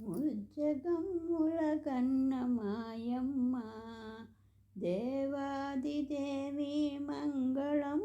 ముజ్జగమ్ముల కన్న మాయమ్మ దేవాదిదేవి మంగళం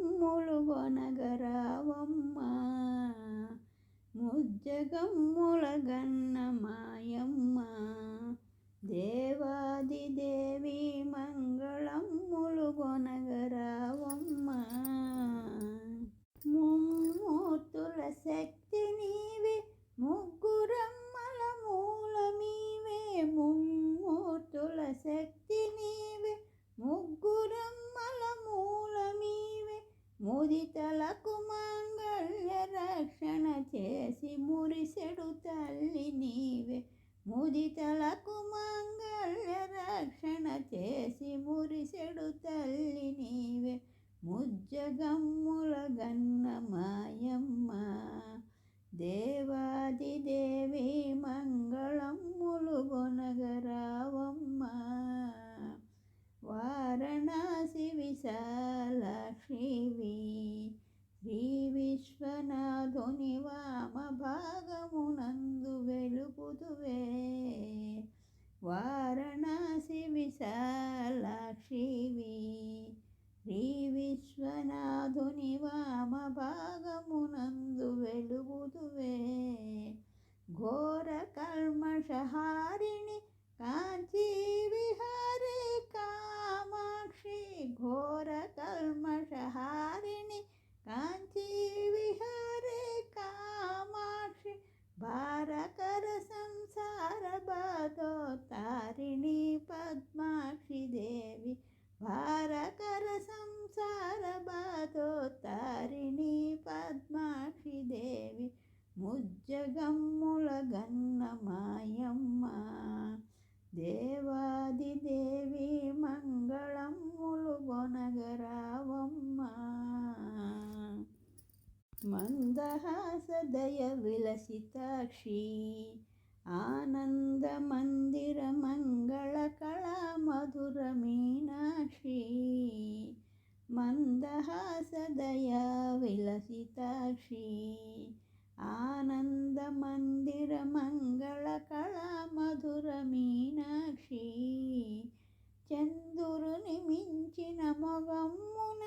ముదితలకు మాంగళ్య రక్షణ చేసి మురిసెడు తల్లి నీవే. ముదితలకు మాంగళ్య రక్షణ చేసి మురిసెడు తల్లి నీవే. ముజ్జగమ్ముల గన్న విశ్వనాథుని వామ భాగమునందు వెలుపుతువే. వారణాసి విశాలక్ష్మివి శ్రీ విశ్వనాథుని వామ భాగమునందు వెలుగుతువే ఘోర కల్మషహారిణి ప్రభతో తారిణి పద్మాక్షి దేవి భారకర సంసార బాధో తారిణి పద్మాక్షి దేవి ముజ్జగమ్ముల గన్న మాయమ్మ. దేవాది దేవి మంగళమ్ములు గొనగరావమ్మ మందహాసదయ విలసితాక్షి ఆనంద మందిర మంగళ కళా మధుర మీనాక్షి మందహాసదయ విలసితాక్షి ఆనంద మందిర మంగళ కళా మధుర మీనాక్షి చందురుని మించిన మొగమ్మున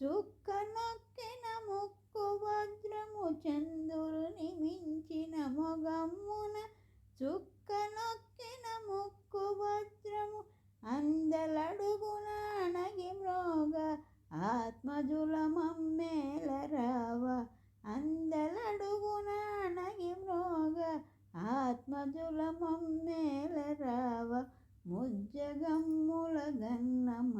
చుక్క నొక్కిన ముక్కు వజ్రము చందురుని మించిన మొగమ్మున చుక్క నొక్కిన ముక్కు వజ్రము అందలడుగున అణగి మ్రోగ ఆత్మజుల మమ్మేల రావ అందలడుగున అణగి మ్రోగ ఆత్మజుల మమ్మేల రావ ముజ్జగమ్ముల గన్నమ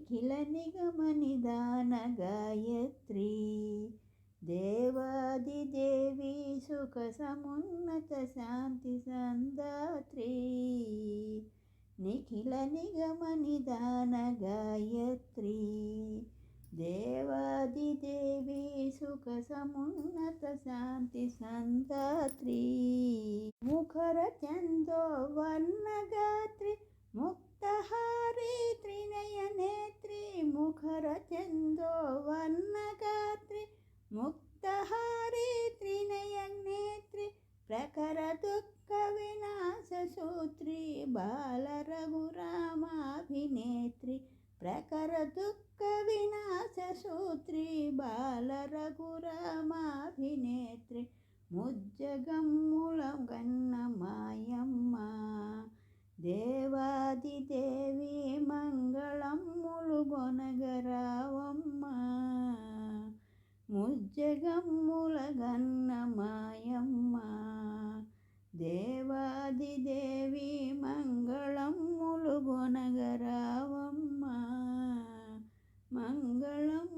నిఖిల నిగమ నిదాన గాయత్రి దేవాదిదేవి సుఖ సమున్నత శాంతి సందాత్రి. నిఖిల నిగమ నిదాన గాయత్రి దేవాదిదేవి సుఖ సమున్నత శాంతి సందాత్రి. ముఖర చందో వర్ణగాత్రి. ముక్తహారి త్రినయనేత్రి ముఖర చందో వర్ణగాత్రి. ముక్తహారి త్రినయనేత్రి ప్రఖర దుఃఖ వినాశ సూత్రి బాల రఘురామాభినేత్రి ప్రఖర దుఃఖ వినాశ సూత్రి బాల రఘురామాభినేత్రి ముజ్జగమ్ముల గన్న మాయమ్మ దేవి మంగళమ్ములు గొనగరావమ్మ ముజ్జగమ్ముల గన్నమాయమ్మ. దేవి మంగళమ్ములు గొనగరావమ్మ మంగళం